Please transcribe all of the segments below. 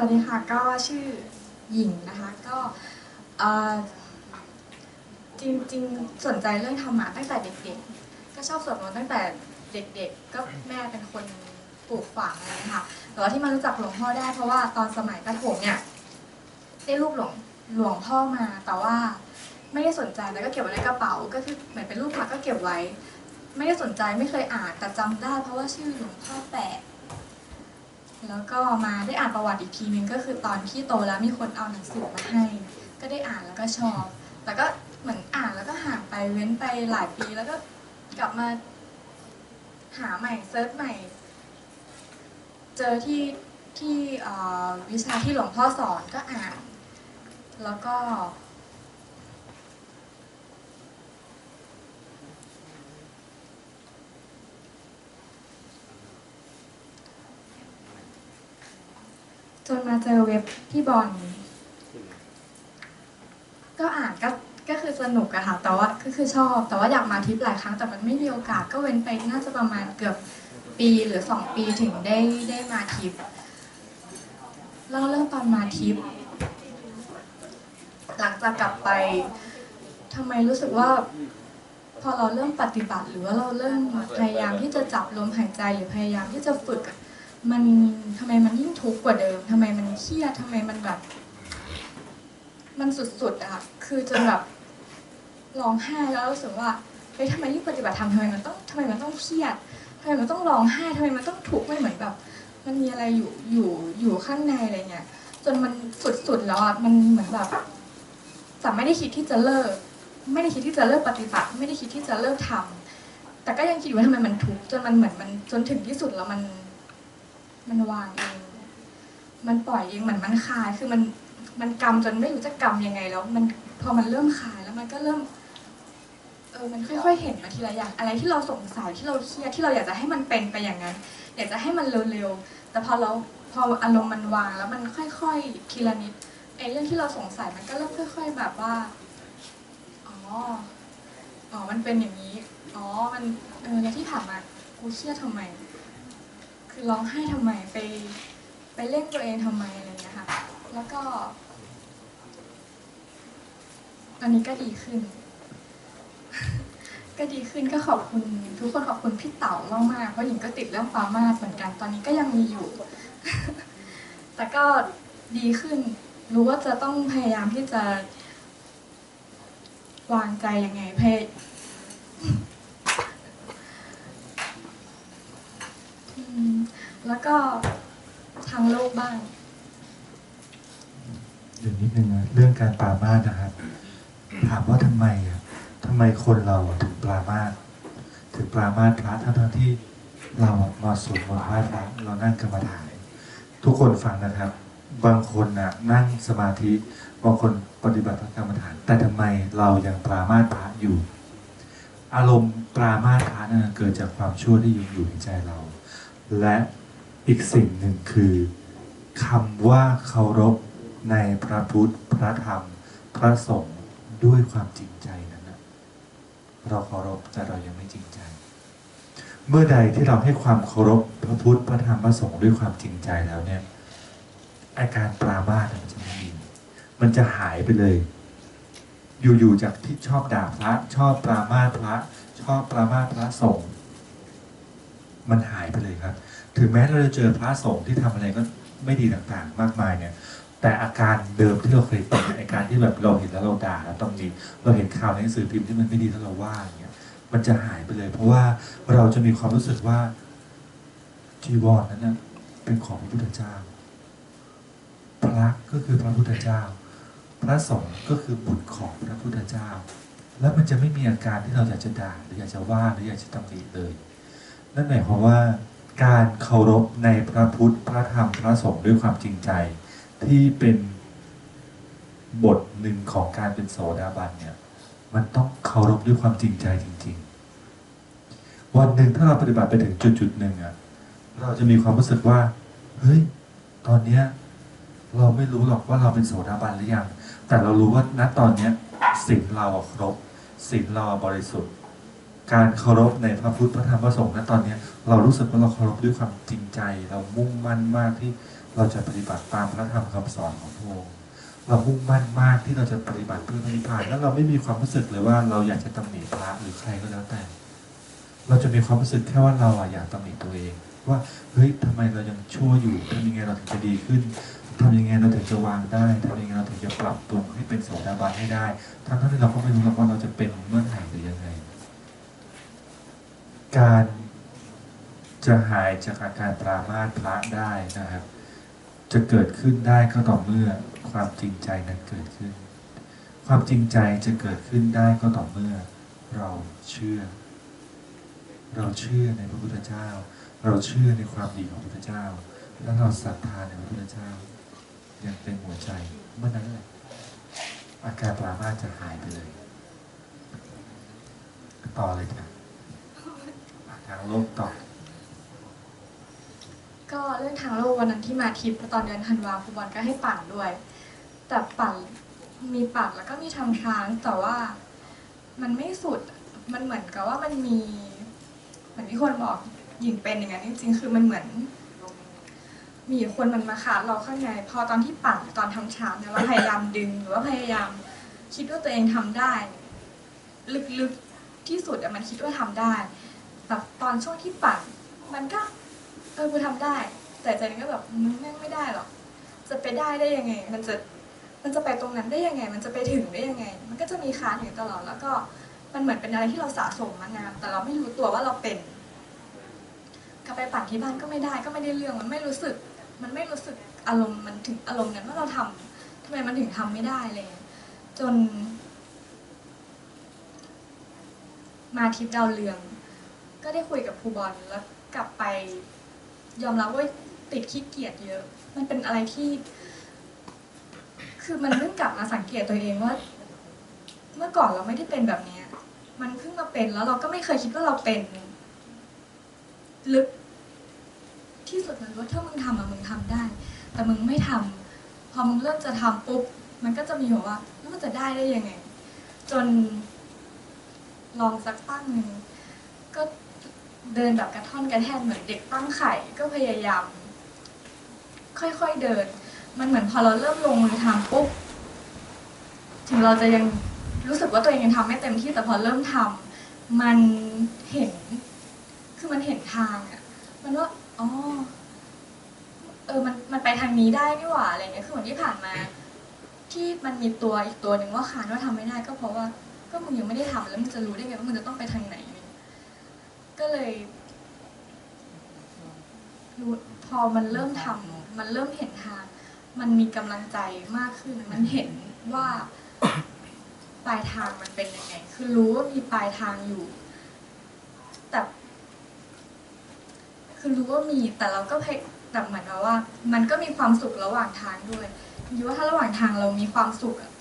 วัสดีค่ะ ก็ชื่อหญิงนะคะ ก็จริงๆสนใจเรื่องธรรมะตั้งแต่เด็กๆ ก็ชอบสวดมนต์ตั้งแต่เด็กๆ ก็แม่เป็นคนปลูกฝังอะไรอย่างเงี้ยค่ะแต่ว่าที่มารู้จักหลวงพ่อได้เพราะว่าตอนสมัยประถมเนี่ยได้รูปหลวงหลวงพ่อมาแต่ว่าไม่ได้สนใจแล้วก็เก็บไว้ในกระเป๋า ก็คือเหมือนเป็นรูปพระก็เก็บไว้ ไม่ได้สนใจไม่เคยอ่านแต่จำได้ เพราะว่าชื่อหลวงพ่อแปะ แล้วก็มาได้อ่านประวัติอีกทีนึงก็คือตอนที่โตแล้วมีคนเอาหนังสือมาให้ ก็ได้อ่านแล้วก็ชอบ แต่ก็เหมือนอ่านแล้วก็ห่างไปเว้นไปหลายปีแล้วก็กลับมา หาใหม่เซิร์ชใหม่ เจอที่ที่วิชาที่หลวงพ่อสอนก็อ่าน แล้วก็ จนมาเจอเว็บพี่บอลก็อ่านก็ก็คือสนุกอะค่ะ แต่ว่าก็คือชอบ แต่ว่าอยากมาทริปหลายครั้ง แต่มันไม่มีโอกาส ก็เว้นไปน่าจะประมาณเกือบปีหรือสองปีถึงได้ได้มาทริปเล่าเรื่องตอนมาทริป หลังจากกลับไปทำไมรู้สึกว่า พอเราเริ่มปฏิบัติ หรือว่าเราเริ่มพยายามที่จะจับลมหายใจหรือพยายามที่จะฝึกอะ มันทำไมมันยิ่งทุกข์กว่าเดิมทำไมมันเครียดทำไมมันแบบ มันสุดๆอะค่ะคือจนแบบร้องไห้แล้วรู้สึกว่าเฮ้ยทำไมยิ่งปฏิบัติธรรมทำไมมันต้องทำไมมันต้องเครียดทำไมมันต้องร้องไห้ทำไมมันต้องทุกข์ไม่เหมือนแบบ มันมีอะไรอยู่อยู่อยู่ข้างในอะไรเงี้ยจนมันสุดๆแล้วอะมันเหมือนแบบแต่ไม่ได้คิดที่จะเลิก ไม่ได้คิดที่จะเลิกปฏิบัติ ไม่ได้คิดที่จะเลิกทำแต่ก็ยังคิดว่าทำไมมันทุกข์จนมันเหมือนมันจนถึงที่สุดแล้วมัน มันวางเอง มันปล่อยเองเหมือนมันคลาย คือมันมันกำจนไม่รู้จะกำยังไง แล้วมันพอมันเริ่มคลายแล้วมันก็เริ่ม เออมันค่อยๆเห็นมาทีละอย่าง อะไรที่เราสงสัยที่เราเครียดที่เราอยากจะให้มันเป็นไปอย่างนั้น อยากจะให้มันเร็วๆแต่พอเราพออารมณ์มันวางแล้วมันค่อยๆทีละนิดไอ้เรื่องที่เราสงสัยมันก็เริ่มค่อย ๆ แบบว่าอ๋ออ๋อมันเป็นอย่างนี้ อ๋อมันเออแล้วที่ผ่านมากูเครียดทำไม คือร้องไห้ทำไมไป ไปเล่นตัวเองทำไมอะไรอย่างเงี้ยค่ะ แล้วก็ อันนี้ก็ดีขึ้น ก็ดีขึ้นก็ขอบคุณทุกคนขอบคุณพี่เต๋ามากๆเพราะหญิงก็ติดเรื่องความมากเหมือนกัน ตอนนี้ก็ยังมีอยู่ แต่ก็ดีขึ้น รู้ว่าจะต้องพยายามที่จะวางใจยังไงพย อืม แล้วก็ทางโลกบ้าง เดี๋ยวนิดนึงนะเรื่องการปรามาสนะครับถามว่าทำไมอะทำไมคนเราถึงปรามาสถึงปรามาสพระทั้งที่เรามาสวดมนต์ไหว้พระเรานั่งกรรมฐานทุกคนฟังนะครับ บางคนน่ะนั่งสมาธิบางคนปฏิบัติกรรมฐาน แต่ทำไมเรายังปรามาสพระอยู่ อารมณ์ปรามาสพระนั่นเกิดจากความชั่วที่ยังอยู่ในใจเรา และอีกสิ่งหนึ่งคือคำว่าเคารพในพระพุทธ พระธรรม พระสงฆ์ด้วยความจริงใจนั้นนะเราเคารพแต่เรายังไม่จริงใจ เมื่อใดที่เราให้ความเคารพพระพุทธ พระธรรม พระสงฆ์ด้วยความจริงใจแล้วเนี่ย อาการปรามาสมันจะไม่มี มันจะหายไปเลย อยู่ๆจากที่ชอบด่าพระ ชอบปรามาสพระ ชอบปรามาสพระสงฆ์ มันหายไปเลยครับ ถึงแม้เราจะเจอพระสงฆ์ที่ทำอะไรก็ไม่ดีต่างๆ มากมายเนี่ย แต่อาการเดิมที่เราเคยเป็นอาการที่แบบเราเห็นแล้วเราด่าแล้วต้องดีเราเห็นข่าวในหนังสือพิมพ์ที่มันไม่ดีแล้วเราว่าอย่างเงี้ย มันจะหายไปเลย เพราะว่าเราจะมีความรู้สึกว่าจีวรนั้นนะเป็นของพระพุทธเจ้า พระก็คือพระพุทธเจ้า พระสงฆ์ก็คือบุตรของพระพุทธเจ้า แล้วมันจะไม่มีอาการที่เราอยากจะด่าหรืออยากจะว่าหรืออยากจะตำหนิเลย นั่นหมายความว่า การเคารพในพระพุทธพระธรรมพระสงฆ์ด้วยความจริงใจ ที่เป็นบทหนึ่งของการเป็นโสดาบันเนี่ย มันต้องเคารพด้วยความจริงใจจริง ๆ วันหนึ่งถ้าเราปฏิบัติไปถึงจุดจุดหนึ่งอะเราจะมีความรู้สึกว่า เฮ้ย ตอนเนี้ยเราไม่รู้หรอกว่าเราเป็นโสดาบันหรือยัง แต่เรารู้ว่าณตอนเนี้ยศีลเราครบศีลเราบริสุทธิ์ การเคารพในพระพุทธพระธรรมพระสงฆ์ณตอนนี้เรารู้สึกว่าเราเคารพด้วยความจริงใจ เรามุ่งมั่นมากที่เราจะปฏิบัติตามพระธรรมคำสอนของพระองค์เรามุ่งมั่นมากที่เราจะปฏิบัติเพื่อพระนิพพานแล้วเราไม่มีความรู้สึกเลยว่าเราอยากจะตำหนิพระหรือใครก็แล้วแต่ เราจะมีความรู้สึกแค่ว่าเราอยากตำหนิตัวเอง ว่าเฮ้ยทำไมเรายังชั่วอยู่ทำยังไงเราถึงจะดีขึ้นทำยังไงเราถึงจะวางได้ทำยังไงเราถึงจะปรับปรุงให้เป็นโสดาบันให้ได้ ทั้งที่เราก็ไม่รู้หรอกว่าเราจะเป็นเมื่อไหร่หรือยังไง การจะหายจากอาการปรามาสพระได้นะครับ จะเกิดขึ้นได้ก็ต่อเมื่อความจริงใจนั้นเกิดขึ้น ความจริงใจจะเกิดขึ้นได้ก็ต่อเมื่อเราเชื่อ เราเชื่อในพระพุทธเจ้า เราเชื่อในความดีของพระพุทธเจ้า และเราศรัทธาในพระพุทธเจ้าอย่างเต็มหัวใจเมื่อนั้นแหละอาการปรามาสจะหายไปเลย ต่อเลยจ้ะอะ ทางโลกต่อ ก็เรื่องทางโลกวันนั้นที่มาทริปตอนเดือนธันวาครูบอลก็ให้ปั่นด้วย แต่ปั่นมีปั่นแล้วก็มีทำทางแต่ว่ามันไม่สุดมันเหมือนกับว่ามันมีเหมือนที่คนบอกหญิงเป็นอย่างนั้นจริงๆคือมันเหมือน มีคนมันมาขาดเราข้างในพอตอนที่ปั่นตอนทำช้ามเนี่ยว่าพยายามดึงหรือว่าพยายามคิดว่าตัวเองทำได้ ลึกๆที่สุดอะมันคิดว่าทำได้ แต่ตอนช่วงที่ปั่นมันก็เออกูทำได้ แต่ใจนึงก็แบบมึงแม่งไม่ได้หรอกจะไปได้ได้ยังไง มันจะมันจะไปตรงนั้นได้ยังไง มันจะไปถึงได้ยังไง มันก็จะมีค้างอยู่ตลอดแล้วก็มันเหมือนเป็นอะไรที่เราสะสมมานานแต่เราไม่รู้ตัวว่าเราเป็นกลับไปปั่นที่บ้านก็ไม่ได้ก็ไม่ได้เรื่องมันไม่รู้สึก มันไม่รู้สึกอารมณ์มันถึงอารมณ์นั้นว่าเราทำทำไมมันถึงทำไม่ได้เลย จน มาทริปดาวเรือง ก็ได้คุยกับครูบอลแล้วกลับไป ยอมรับว่าติดขี้เกียจเยอะ มันเป็นอะไรที่ คือมันเพิ่งกลับมาสังเกตตัวเองว่า เมื่อก่อนเราไม่ได้เป็นแบบนี้มันเพิ่งมาเป็นแล้วเราก็ไม่เคยคิดว่าเราเป็นลึกที่สุดเลยว่าถ้ามึงทำอะมึงทำได้ แต่มึงไม่ทำพอมึงเริ่มจะทำปุ๊บมันก็จะมีแบบว่าแล้วมันจะได้ได้ยังไง จนลองสักตั้งหนึ่งก็ เดินแบบกระท่อนกระแท่นเหมือนเด็กตั้งไข่ก็พยายาม ค่อยๆเดิน มันเหมือนพอเราเริ่มลงมือทำปุ๊บถึงเราจะยังรู้สึกว่าตัวเองยังทำไม่เต็มที่แต่พอเริ่มทำมันเห็น คือมันเห็นทางอะมันว่าอ๋อเออมันมันไปทางนี้ได้นี่หว่าอะไรเงี้ยคือเหมือนที่ผ่านมา ที่มันมีตัวอีกตัวหนึ่งว่าคานว่าทำไม่ได้ ก็เพราะว่าก็มึงยังไม่ได้ทำแล้วมึงจะรู้ได้ไงว่ามึงจะต้องไปทางไหน ก็เลยรู้พอมันเริ่มทำมันเริ่มเห็นทาง มันมีกำลังใจมากขึ้น มันเห็นว่า ปลายทางมันเป็นยังไง คือรู้ว่ามีปลายทางอยู่ แต่ คือรู้ว่ามี แต่เราก็พยแต่เหมือนกับว่า มันก็มีความสุขระหว่างทางด้วยยูว่าถ้าระหว่างทางเรามีความสุขอะ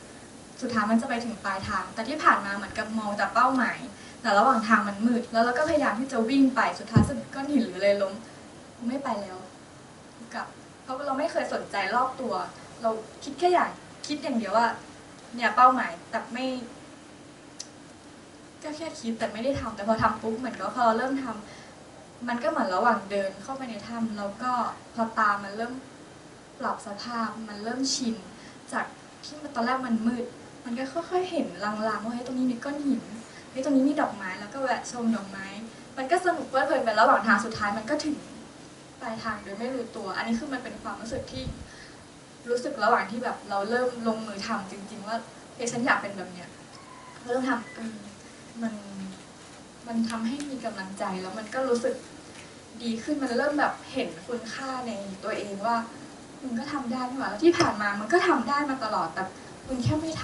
สุดท้ายมันจะไปถึงปลายทาง แต่ที่ผ่านมาเหมือนกับมองแต่เป้าหมาย แต่ระหว่างทางมันมืด แล้วเราก็พยายามที่จะวิ่งไป สุดท้ายสะดุดก้อนหินหรืออะไรล้มไม่ไปแล้วกลับ เพราะเราไม่เคยสนใจรอบตัว เราคิดแค่อย่างคิดอย่างเดียวว่า เนี่ยเป้าหมายแต่ไม่ ก็แค่คิดแต่ไม่ได้ทำแต่พอทำปุ๊บเหมือนกับพอเราเริ่มทำมันก็เหมือนระหว่างเดินเข้าไปในถ้ำแล้วก็พอตามันเริ่มปรับสภาพมันเริ่มชิน จากที่มันตอนแรกมันมืด มันก็ค่อยๆเห็นลางๆว่าเฮ้ยตรงนี้มีก้อนหิน เฮ้ยตรงนี้มีดอกไม้แล้วก็แวะชมดอกไม้ มันก็สนุกเพลิดเพลินไประหว่างทางสุดท้ายมันก็ถึงปลายทางโดยไม่รู้ตัว อันนี้คือมันเป็นความรู้สึกที่รู้สึกระหว่างที่แบบเราเริ่มลงมือทำจริง ๆ ว่าเฮ้ยฉันอยากเป็นแบบเนี้ยเริ่มทำเออมันมันทำให้มีกำลังใจแล้วมันก็รู้สึกดีขึ้นมันเริ่มแบบเห็นคุณค่าในตัวเองว่ามึงก็ทำได้นี่หว่าแล้วที่ผ่านมามันก็ทำได้มาตลอดแต่มึงแค่ไม่ท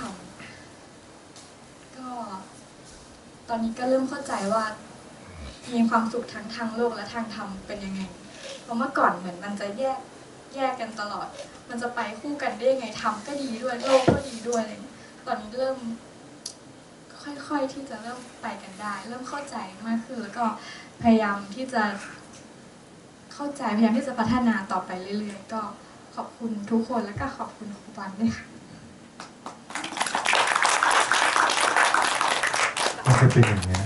ำก็ ตอนนี้ก็เริ่มเข้าใจว่า มีความสุขทั้งทางโลกและทางธรรมเป็นยังไง เพราะเมื่อก่อนเหมือนมันจะแยกแยกกันตลอด มันจะไปคู่กันได้ยังไงทำก็ดีด้วยโลกก็ดีด้วยอะไรอย่างเงี้ยตอนนี้เริ่ม ค่อยๆที่จะเริ่มไปกันได้ เริ่มเข้าใจมากขึ้นแล้วก็พยายามที่จะ เข้าใจพยายามที่จะพัฒนาต่อไปเรื่อยๆ ก็ขอบคุณทุกคนแล้วก็ขอบคุณครูบันด้วยค่ะ มันจะ